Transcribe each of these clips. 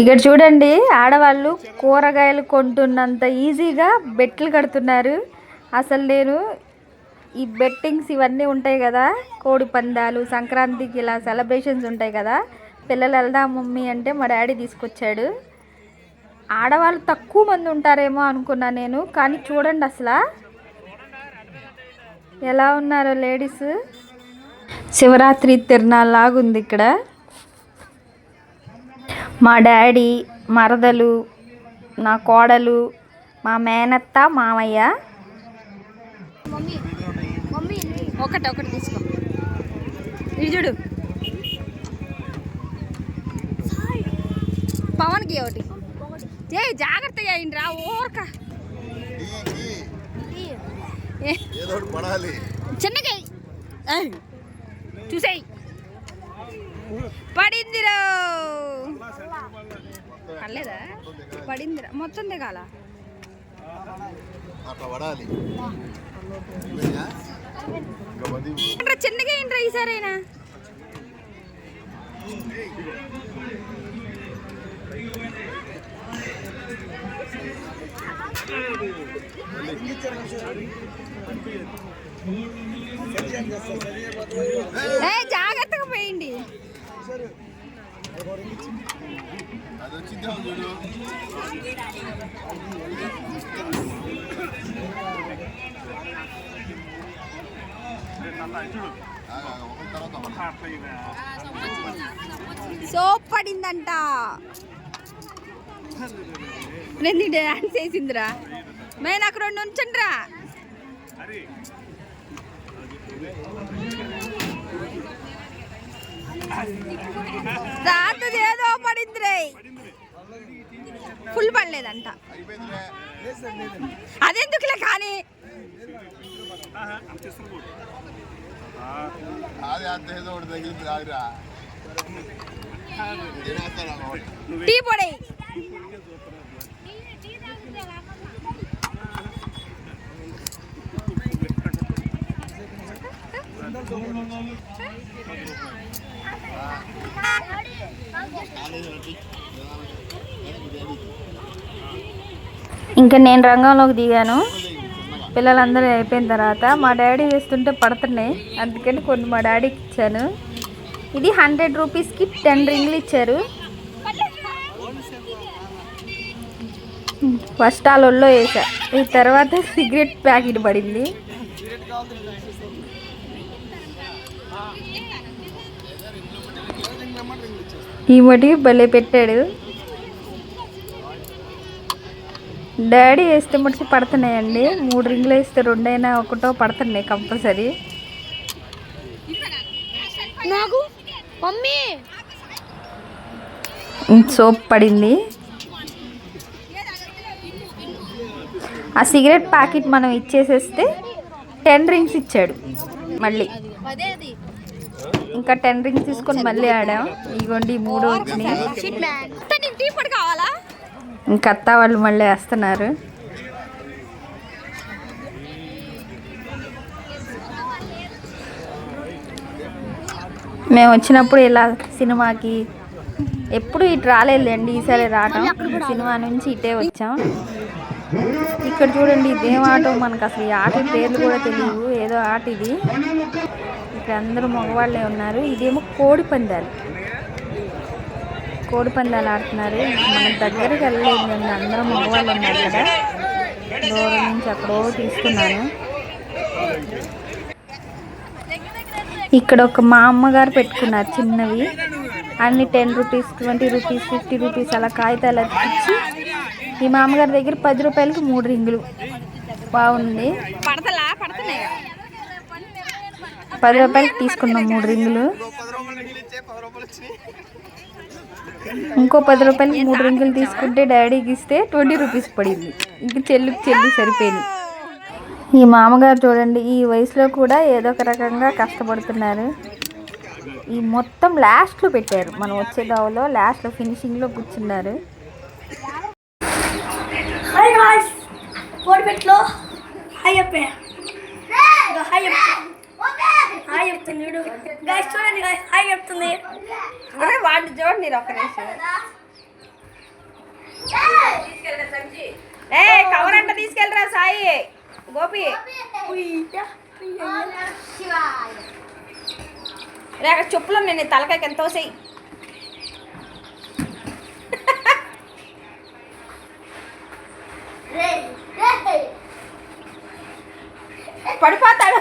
ఇక్కడ చూడండి ఆడవాళ్ళు కూరగాయలు కొంటున్నంత ఈజీగా బెట్లు కడుతున్నారు. అసలు నేను ఈ బెట్టింగ్స్ ఇవన్నీ ఉంటాయి కదా కోడి పందాలు సంక్రాంతికి ఇలా సెలబ్రేషన్స్ ఉంటాయి కదా పిల్లలు వెళ్దాం మమ్మీ అంటే మా డాడీ తీసుకొచ్చాడు. ఆడవాళ్ళు తక్కువ మంది ఉంటారేమో అనుకున్నా నేను కానీ చూడండి అసలు. ఎలా ఉన్నారో లేడీస్? శివరాత్రి తిరునాళ్ళ లాగుంది ఇక్కడ. మా డాడీ మరదలు నా కోడలు మా మేనత్త మామయ్య. ఒకటి ఒకటి తీసుకో. ఇది చూడు. పవన్కి ఒకటి. ఏ జాగ్రత్తగా అయింది రా ఓరక చిన్నగా ఏయ్, చూసేయ్. పడిందిరో పడలేదా పడిందిరా. మొత్తం దిగాల? చిన్నగా ఏంట్రా ఈసారైనా? జాగ్రత్తగా పోయింది అది వచ్చిందేమో చూడు ఆ, ఒకరి తర్వాత ఒకటి. సోప్ పడిందంట. నేను డాన్స్ వేసిందిరా మే నాకు రెండు ఉంచండిరా. రాత్రి ఏదో పడింది రే ఫుల్ పడలేదంట. అదెందుకులే కానీ? అంత ఏదో ఒకటి తగిలింది రాదురా తినేస్తాను ఒకటి. టీ పొడి ఇంకా నేను రంగంలోకి దిగాను. పిల్లలందరూ అయిపోయిన తర్వాత మా డాడీ వేస్తుంటే పడుతున్నాయి. అందుకని కొన్ని మా డాడీకి ఇచ్చాను. ఇది హండ్రెడ్ రూపీస్కి టెన్ రింగ్లు ఇచ్చారు. ఫస్ట్ ఆ లొల్లో వేసా. ఈ తర్వాత సిగరెట్ ప్యాకెట్ పడింది. ఈ మటి భలే పెట్టాడు. డాడీ వేస్తే మటుకు పడుతున్నాయండి. మూడు రింగులు వేస్తే రెండైనా ఒకటో పడుతున్నాయి కంపల్సరీ. సోప్ పడింది. ఆ సిగరెట్ ప్యాకెట్ మనం ఇచ్చేసేస్తే టెన్ రింగ్స్ ఇచ్చాడు మళ్ళీ. ఇంకా టెన్ రింగ్స్ తీసుకొని మళ్ళీ ఆడాం. ఇగోండి మూడు వచ్చినాయి. ఇంకా అత్త వాళ్ళు మళ్ళీ వేస్తున్నారు. మేము వచ్చినప్పుడు ఇలా సినిమాకి ఎప్పుడు ఇటు రాలేదండి ఈసారి రావటం. సినిమా నుంచి ఇటే వచ్చాం. ఇక్కడ చూడండి ఇదేం ఆట మనకు అసలు ఈ ఆట పేర్లు కూడా తెలియవు. ఏదో ఆట ఇది. ఇక్కడ అందరూ మగవాళ్ళే ఉన్నారు. ఇదేమో కోడి పందాలు. కోడి పందాలు ఆడుతున్నారు. మన దగ్గరికి వెళ్ళలేదు. అందరూ మగవాళ్ళు ఉన్నారు కదా. దూరం నుంచి అక్కడో తీసుకున్నాను. ఇక్కడ ఒక మా అమ్మగారు పెట్టుకున్నారు చిన్నవి. అన్ని ten rupees twenty rupees fifty rupees అలా కాగితాలు అతికిచ్చి ఈ మామగారి దగ్గర పది రూపాయలకి మూడు రింగులు. బాగుంది. పడతలా? పది రూపాయలకి తీసుకున్నాం మూడు రింగులు. ఇంకో పది రూపాయలకి మూడు రింగులు తీసుకుంటే డాడీకి ఇస్తే ట్వంటీ రూపీస్ పడింది. ఇంక చెల్లికి చెల్లి సరిపోయింది. ఈ మామగారు చూడండి ఈ వయసులో కూడా ఏదో ఒక రకంగా కష్టపడుతున్నారు. ఈ మొత్తం లాస్ట్లో పెట్టారు. మనం వచ్చే దావలో లాస్ట్లో ఫినిషింగ్లో కూర్చున్నారు. హాయ్ హాయ్ హాయ్ చెప్తా హాయ్ చెప్తుంది చూడు. గాయస్ చూడండి గాయ హాయ్ చెప్తుంది. అరే వాడిని చూడండి ఒక నిమిషం. ఏ కవర్ అంట తీసుకెళ్ళరా సాయి. గోపి. రే అక్కడ చెప్పులు నేను తలకాయకి ఎంతో తోసేయి పడిపోతాడు.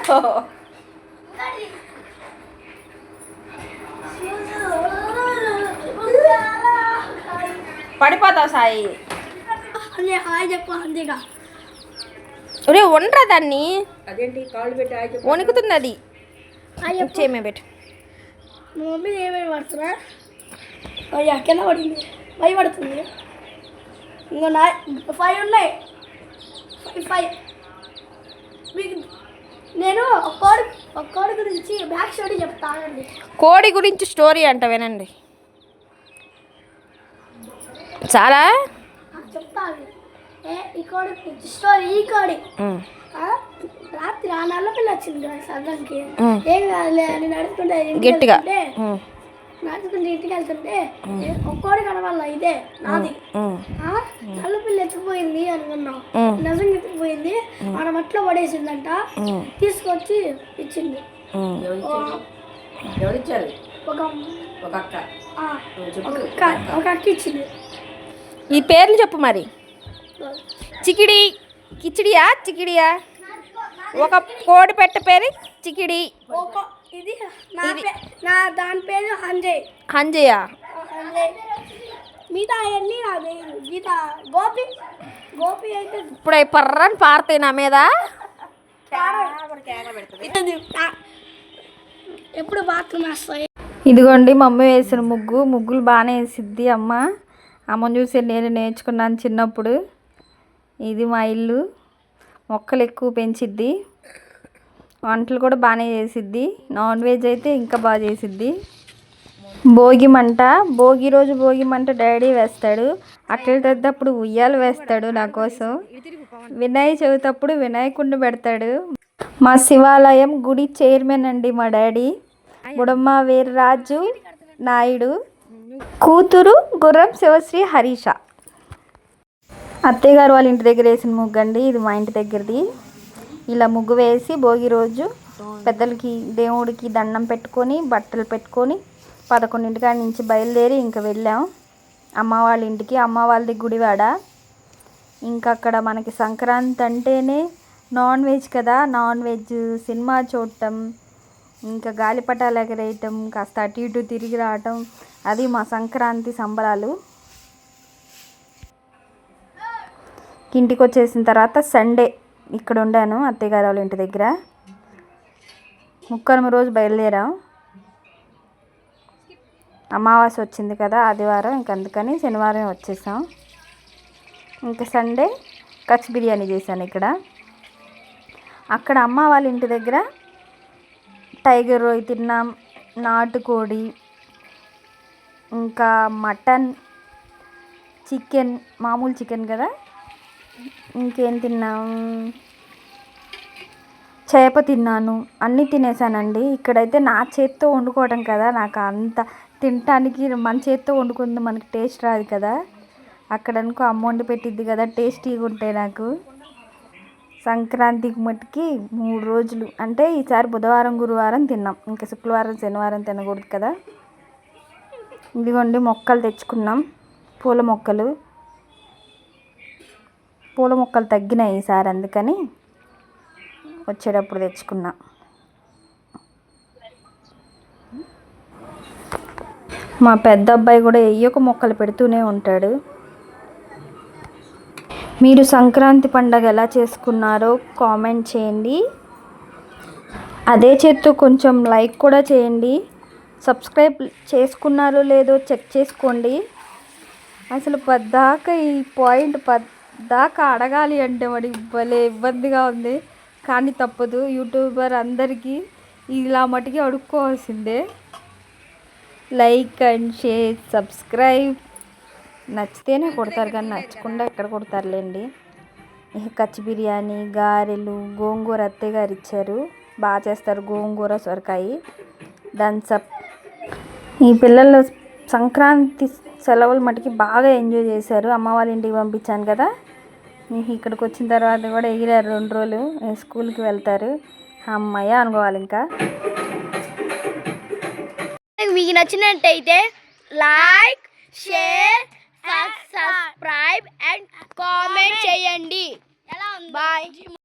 పడిపోతావు సాయి. ఒరే ఉండరా దాన్ని. వణుకుతుంది అది. చేయమే పెట్టు. మా మమ్మీ ఏమేమి పడుతున్నా అయ్యా కింద పడింది. ఫైవ్ పడుతుంది. ఇంకో నా ఫైవ్ ఉన్నాయి. Five five. మీకు నేను ఒక కోడి ఒక కోడి గురించి బ్యాక్ స్టోరీ చెప్తానండి. కోడి గురించి స్టోరీ అంట వినండి. చాలా? చెప్తాను. ఏ ఈ కోడి స్టోరీ ఈ కోడి. రాత్రి ఆ నల్ల పిల్ల వచ్చింది ఉమ్. ఏం కాదులే అని నడుచుకుంటే ఇంటికి గట్టిగా. నడుచుకుంటే ఇంటికి వెళ్తుంటే ఏ, ఒక కోడి కనవాల ఇదే నాది. నల్ల పిల్ల ఎత్తుకుపోయింది అనుకున్నాం. నిజంగా ఎత్తుకుపోయింది. ఆడ మట్లో పడేసిందంట. తీసుకొచ్చి ఇచ్చింది. ఒక ఒక అక్క. ఆ, ఒక అక్క ఒక అక్క ఇచ్చింది. ఈ పేర్లు చెప్పు మరి. చికిడి కిచిడియా చికిడియా? ఒక కోడి పెట్ట పేరు చికిడి. ఇది నా దాని పేరు అంజయ్. హంజయ్య అంజయ్. మిగతా అవన్నీ నా పేరు. గీత గోపి గోపి అయితే ఇప్పుడు అవి పర్రని పారుతాయి నా మీద. ఎప్పుడు బాత్రూమ్ వేస్తాయి? ఇదిగోండి మమ్మీ వేసిన ముగ్గు. ముగ్గులు బాగానే వేసిద్ది అమ్మ. అమ్మని చూసి నేను నేర్చుకున్నాను చిన్నప్పుడు. ఇది మా ఇల్లు. మొక్కలు ఎక్కువ పెంచిద్ది. వంటలు కూడా బాగానే చేసిద్ది. నాన్ వెజ్ అయితే ఇంకా బాగా చేసిద్ది. భోగి మంట. భోగి రోజు భోగి మంట డాడీ వేస్తాడు. అట్ల తెద్దప్పుడు ఉయ్యాలు వేస్తాడు నా కోసం. వినాయక చవితి అప్పుడు వినాయకుడిని పెడతాడు. మా శివాలయం గుడి చైర్మన్ అండి మా డాడీ. గుడమ్మ వీర్రాజు నాయుడు. కూతురు గుర్రం శివశ్రీ హరీష. అత్తయ్య గారు వాళ్ళ ఇంటి దగ్గర వేసిన ముగ్గు అండి ఇది మా ఇంటి దగ్గరది. ఇలా ముగ్గు వేసి భోగి రోజు పెద్దలకి దేవుడికి దండం పెట్టుకొని బట్టలు పెట్టుకొని పదకొండింటికాడ నుంచి బయలుదేరి ఇంకా వెళ్ళాం. అమ్మ వాళ్ళ ఇంటికి అమ్మ వాళ్ళది గుడివాడ. ఇంకా అక్కడ మనకి సంక్రాంతి అంటేనే నాన్ వెజ్ కదా నాన్ వెజ్ సినిమా చూడటం ఇంకా గాలిపటాలు ఎగరేయటం కాస్త అటు ఇటు తిరిగి రావటం అది మా సంక్రాంతి సంబరాలు. ఇంటికి వచ్చేసిన తర్వాత సండే ఇక్కడ ఉండాను అత్తయ్యగారు వాళ్ళ ఇంటి దగ్గర. ముక్కరమ రోజు బయలుదేరాం. అమావాస్య వచ్చింది కదా ఆదివారం ఇంక అందుకని శనివారం వచ్చేసాం. ఇంకా సండే కచ్ బిర్యానీ చేశాను ఇక్కడ. అక్కడ అమ్మ వాళ్ళ ఇంటి దగ్గర టైగర్ రోయ్ తిన్నాం నాటుకోడి ఇంకా మటన్ చికెన్ మామూలు చికెన్ కదా? ఇంకేం తిన్నాం? చేప తిన్నాను. అన్నీ తినేసానండి. ఇక్కడైతే నా చేత్తో వండుకోవడం కదా. నాకు అంత తినటానికి మన చేత్తో వండుకుంది మనకి టేస్ట్ రాదు కదా. అక్కడ అనుకో అమ్మ వండి పెట్టిద్ది కదా టేస్టీగా ఉంటాయి నాకు. సంక్రాంతికి మట్టుకి మూడు రోజులు. అంటే ఈసారి బుధవారం గురువారం తిన్నాం. ఇంకా శుక్రవారం శనివారం తినకూడదు కదా. ఇదిగోండి మొక్కలు తెచ్చుకున్నాం. పూల మొక్కలు. పూల మొక్కలు తగ్గినాయి ఈసారి అందుకని వచ్చేటప్పుడు తెచ్చుకున్నా. మా పెద్ద అబ్బాయి కూడా ఎయ్యొక మొక్కలు పెడుతూనే ఉంటాడు. మీరు సంక్రాంతి పండగ ఎలా చేసుకున్నారో కామెంట్ చేయండి. అదే చేత్తో కొంచెం లైక్ కూడా చేయండి. సబ్స్క్రైబ్ చేసుకున్నారో లేదో చెక్ చేసుకోండి. అసలు పద్దాక ఈ పాయింట్ పద్దాక అడగాలి అంటే వాడి భలే ఇబ్బందిగా ఉంది. కానీ తప్పదు యూట్యూబర్ అందరికీ ఇలా మటుకి అడుక్కోవాల్సిందే. Like and share subscribe. నచ్చితేనే కొడతారు కానీ నచ్చకుండా ఎక్కడ కొడతారులేండి. కచ్చి బిర్యానీ గారెలు గోంగూర అత్తయ్య గారు ఇచ్చారు. బాగా చేస్తారు గోంగూర సొరకాయ. థమ్సప్ ఈ పిల్లలు సంక్రాంతి సెలవులు మటుకి బాగా ఎంజాయ్ చేశారు. అమ్మ వాళ్ళ ఇంటికి పంపించాను కదా. ఇక్కడికి వచ్చిన తర్వాత కూడా ఎగిరారు రెండు రోజులు. స్కూల్కి వెళ్తారు. అమ్మాయి అనుకోవాలి ఇంకా. మీకు నచ్చినట్టయితే like share subscribe and comment చేయండి. బాయ్